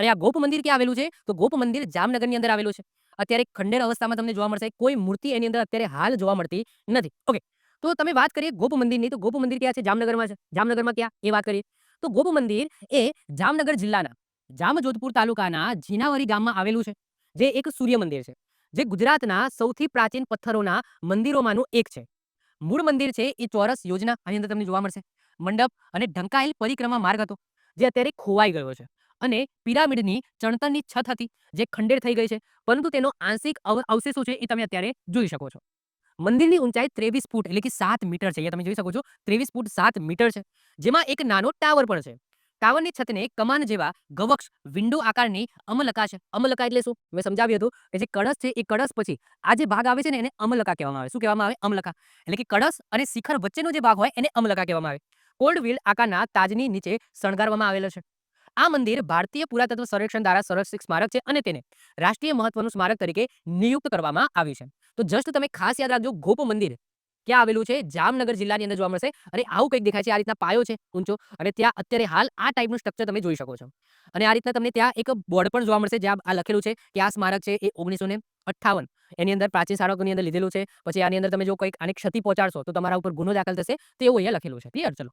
અને આ ગોપ મંદિર ક્યાં આવેલું છે? તો ગોપ મંદિર જામનગરની અંદર આવેલું છે. અત્યારે ખંડેર અવસ્થામાં તમને જોવા મળશે. કોઈ મૂર્તિ એની અંદર અત્યારે હાલ જોવા મળતી નથી. ઓકે તો તમે વાત કરીએ ગોપ મંદિરની, તો ગોપ મંદિર ક્યાં છે? જામનગરમાં છે. જામનગરમાં ક્યાં? એ વાત કરીએ. તો ગોપ મંદિર એ જામનગર જિલ્લાના, જામજોધપુર તાલુકાના જીનાવરી ગામમાં આવેલું છે. જે એક સૂર્ય મંદિર છે. જે ગુજરાતના સૌથી પ્રાચીન પથ્થરોના મંદિરોમાંનું એક છે. મૂળ મંદિર છે એ ચોરસ યોજના. આની અંદર તમને જોવા મળશે. મંડપ અને ઢંકાયેલ પરિક્રમા માર્ગ હતો. જે અત્યારે ખોવાઈ ગયો છે. અને પિરામિડની ચણતરની છત હતી, જે ખંડેર થઈ ગઈ છે. પરંતુ તેનો આંશિક અવ- અવશેષો છે એ તમે અત્યારે જોઈ શકો છો. મંદિરની ઊંચાઈ ત્રેવીસ ફૂટ એટલે કે સાત મીટર છે. તમે જોઈ શકો છો, ત્રેવીસ ફૂટ સાત મીટર છે. જેમાં એક નાનો ટાવર પણ છે. ટાવરની છતને કમાન જેવા ગવક્ષ વિન્ડો આકારની અમલકા છે. અમલકા એટલે શું? મેં સમજાવ્યું હતું કે જે કળશ છે એ કળશ પછી આ જે ભાગ આવે છે ને એને અમલકા કહેવામાં આવે. શું કહેવામાં આવે? અમલકા. એટલે કે કળશ અને શિખર વચ્ચેનો જે ભાગ હોય એને અમલકા કહેવામાં આવે. કોલ્ડવિલ આકારના તાજની નીચે શણગારવામાં આવેલો છે. આ મંદિર ભારતીય પુરાતત્વ સંરક્ષણ દ્વારા સંરક્ષિત સ્મારક છે અને તેને રાષ્ટ્રીય મહત્વનું સ્મારક તરીકે નિયુક્ત કરવામાં આવ્યું છે. તો જસ્ટ તમે ખાસ યાદ રાખજો, ગોપ મંદિર ક્યાં આવેલું છે? જામનગર જિલ્લાની અંદર જોવા મળશે. અને આવું કંઈક દેખાય છે, આ રીતના પાયો છે, ઊંચો. અને ત્યાં અત્યારે હાલ આ ટાઈપનું સ્ટ્રક્ચર તમે જોઈ શકો છો. અને આ રીતના તમને ત્યાં એક બોર્ડ પણ જોવા મળશે, જ્યાં આ લખેલું છે કે આ સ્મારક છે એ ઓગણીસો ને અઠ્ઠાવન. એની અંદર પ્રાચીન સ્મારકોની અંદર લીધેલું છે. પછી આની અંદર તમે જો કંઈક આને ક્ષતિ પહોંચાડશો, તો તમારા ઉપર ગુનો દાખલ થશે. તેવું અહીંયા લખેલું છે. ક્લિયર ચલો.